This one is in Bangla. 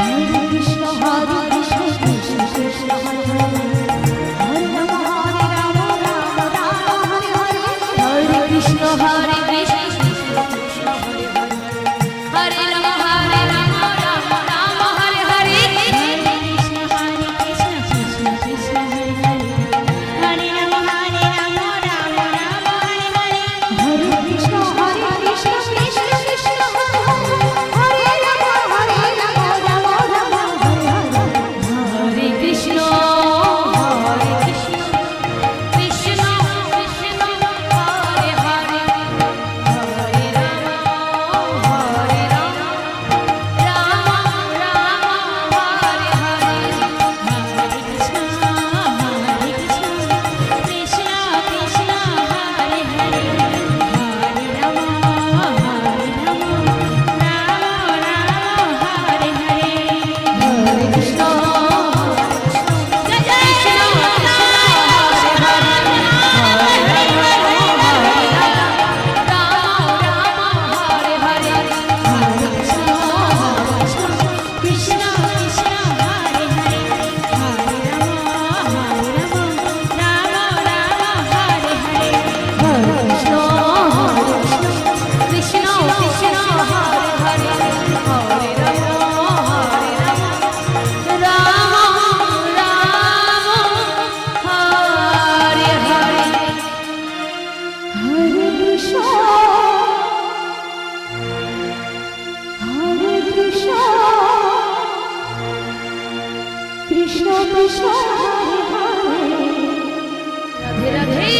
Thank you. কৃষ্ণ কৃষ্ণ রাধে রাধে।